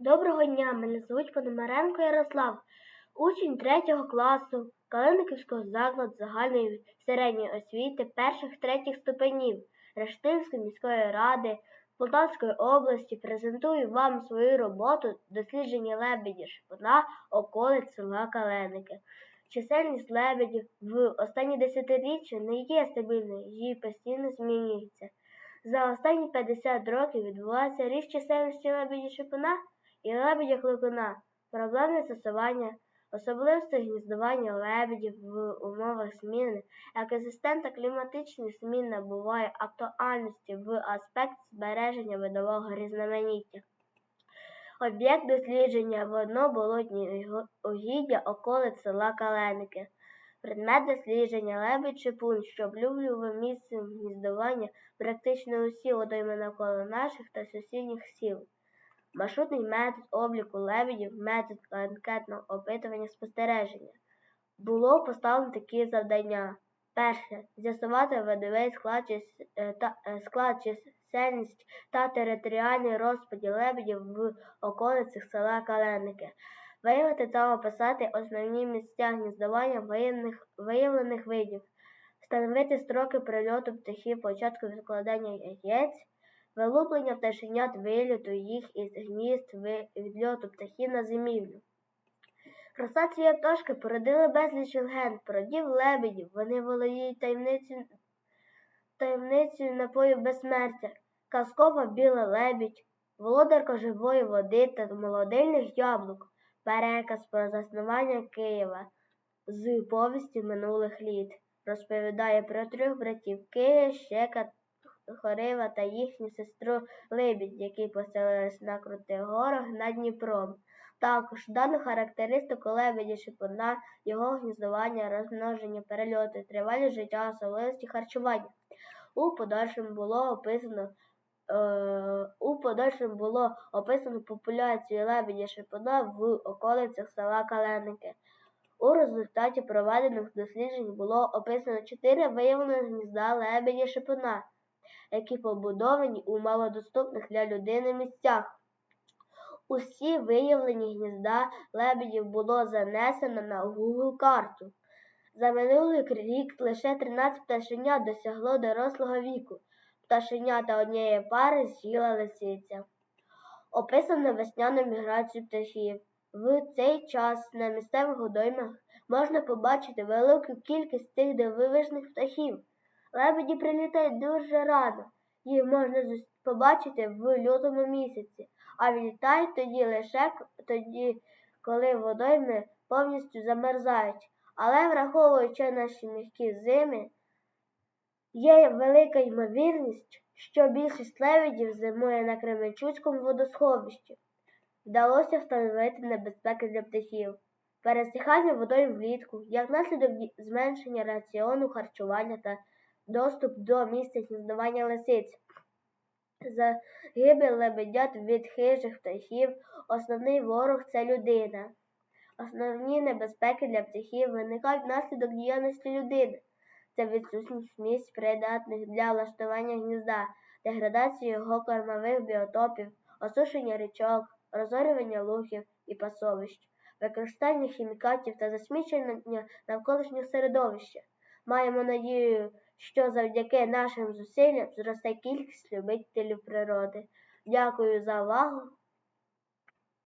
Доброго дня, мене звуть Пономаренко Ярослав, учень 3 класу Калиниківського закладу загальної середньої освіти перших-третіх ступенів Рештинської міської ради Полтавської області презентую вам свою роботу дослідження лебеді шпуна околиць села Каленики. Чисельність лебедів в останні десятиріччя не є стабільною, її постійно змінюється. За останні 50 років відбулася ріст чисельності лебеді шипуна і лебедя кликуна, проблемне застосування, особливості гніздування лебедів в умовах зміни, екозистем та кліматичні змін набуває актуальності в аспект збереження видового різноманіття. Об'єкт дослідження водно-болотні угіддя околиць села Каленики. Предмет дослідження лебедь шипун, що облюблював місцем гніздування практично усі водойми навколо наших та сусідніх сіл. Маршрутний метод обліку лебедів, метод анкетного опитування спостереження. Було поставлено такі завдання. Перше. З'ясувати видовий склад, чис- е, та, е, склад чисельність та територіальний розподіл лебедів в околицях села Каленики. Виявити та описати основні місця гніздування виявлених, виявлених видів. Встановити строки прильоту птахів, початку відкладання яєць, вилуплення пташенят виліту їх із гнізд відльоту птахів на зимівлю. Краса цієї пташки породили безліч легенд про дів лебедів. Вони володіють таємницею, таємницею напою безсмертя, казкова біла лебідь, володарка живої води та молодильних яблук, переказ про заснування Києва з повісті минулих літ. Розповідає про трьох братів Кия, Щека, Хорива та їхню сестру Лебідь, які поселились на крутих горах над Дніпром. Також дану характеристику лебеді шипуна, його гніздування, розмноження, перельоти, тривалість життя, особливості харчування. У подальшому було описано е, у подальшому було описано популяцію лебедя шипуна в околицях села Каленики. У результаті проведених досліджень було описано чотири виявлених гнізда лебедя шипуна, які побудовані у малодоступних для людини місцях. Усі виявлені гнізда лебедів було занесено на Google карту. За минулий рік лише 13 пташенят досягло дорослого віку. Пташенята однієї пари з'їла лисиця. Описано весняну міграцію птахів. В цей час на місцевих водоймах можна побачити велику кількість цих дивовижних птахів. Лебеді прилітають дуже рано. Їх можна побачити в лютому місяці, а відлітають тоді лише тоді, коли водойми повністю замерзають. Але враховуючи наші м'які зими, є велика ймовірність, що більшість лебедів зимує на Кременчуцькому водосховищі. Вдалося встановити небезпеки для птахів. Пересихання водойм влітку, як наслідок зменшення раціону харчування та доступ до місця гніздування лисиць. Загибель лебедят від хижих птахів, основний ворог це людина. Основні небезпеки для птахів виникають внаслідок діяльності людини. Це відсутність місць, придатних для влаштування гнізда, деградація його кормових біотопів, осушення річок, розорювання лугів і пасовищ, використання хімікатів та засмічення навколишнього середовища. Маємо надію, що завдяки нашим зусиллям зросте кількість любителів природи. Дякую за увагу.